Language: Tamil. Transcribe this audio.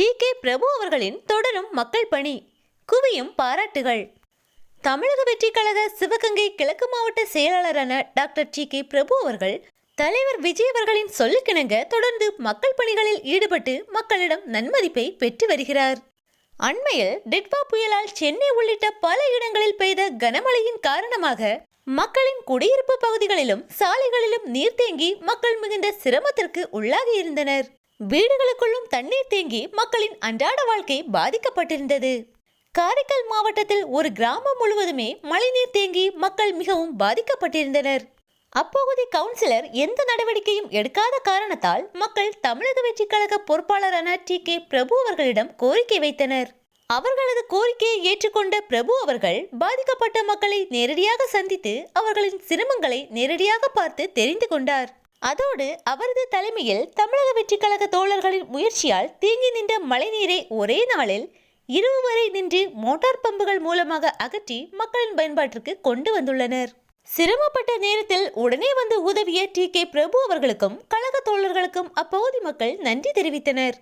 டி. கே. பிரபு அவர்களின் தொடரும் மக்கள் பணி. குவியும் பாராட்டுகள். தமிழக வெற்றி கழக சிவகங்கை கிழக்கு மாவட்ட செயலாளரான டாக்டர் டி. கே. பிரபு அவர்கள் தலைவர் விஜய் அவர்களின் சொல்லுக்கிணங்க தொடர்ந்து மக்கள் பணிகளில் ஈடுபட்டு மக்களிடம் நன்மதிப்பை பெற்று வருகிறார். அண்மையில் டிட்வா புயலால் சென்னை உள்ளிட்ட பல இடங்களில் பெய்த கனமழையின் காரணமாக மக்களின் குடியிருப்பு பகுதிகளிலும் சாலைகளிலும் நீர் தேங்கி மக்கள் மிகுந்த சிரமத்திற்கு உள்ளாகி இருந்தனர். வீடுகளுக்குள்ளும் தண்ணீர் தேங்கி மக்களின் அன்றாட வாழ்க்கை பாதிக்கப்பட்டிருந்தது. காரைக்கால் மாவட்டத்தில் ஒரு கிராமம் முழுவதுமே மழைநீர் தேங்கி மக்கள் மிகவும் பாதிக்கப்பட்டிருந்தனர். அப்பகுதி கவுன்சிலர் எந்த நடவடிக்கையும் எடுக்காத காரணத்தால் மக்கள் தமிழக வெற்றிக் கழக பொறுப்பாளரான டி கே பிரபு அவர்களிடம் கோரிக்கை வைத்தனர். அவர்களது கோரிக்கையை ஏற்றுக்கொண்ட பிரபு அவர்கள் பாதிக்கப்பட்ட மக்களை நேரடியாக சந்தித்து அவர்களின் சிரமங்களை நேரடியாக பார்த்து தெரிந்து கொண்டார். அதோடு அவரது தலைமையில் தமிழக வெற்றிக் கழக தோழர்களின் முயற்சியால் தேங்கி நின்ற மழைநீரை ஒரே நாளில் இரவு வரை நின்று மோட்டார் பம்புகள் மூலமாக அகற்றி மக்களின் பயன்பாட்டிற்கு கொண்டு வந்துள்ளனர். சிரமப்பட்ட நேரத்தில் உடனே வந்து உதவிய டி கே பிரபு அவர்களுக்கும் கழக தோழர்களுக்கும் அப்பகுதி மக்கள் நன்றி தெரிவித்தனர்.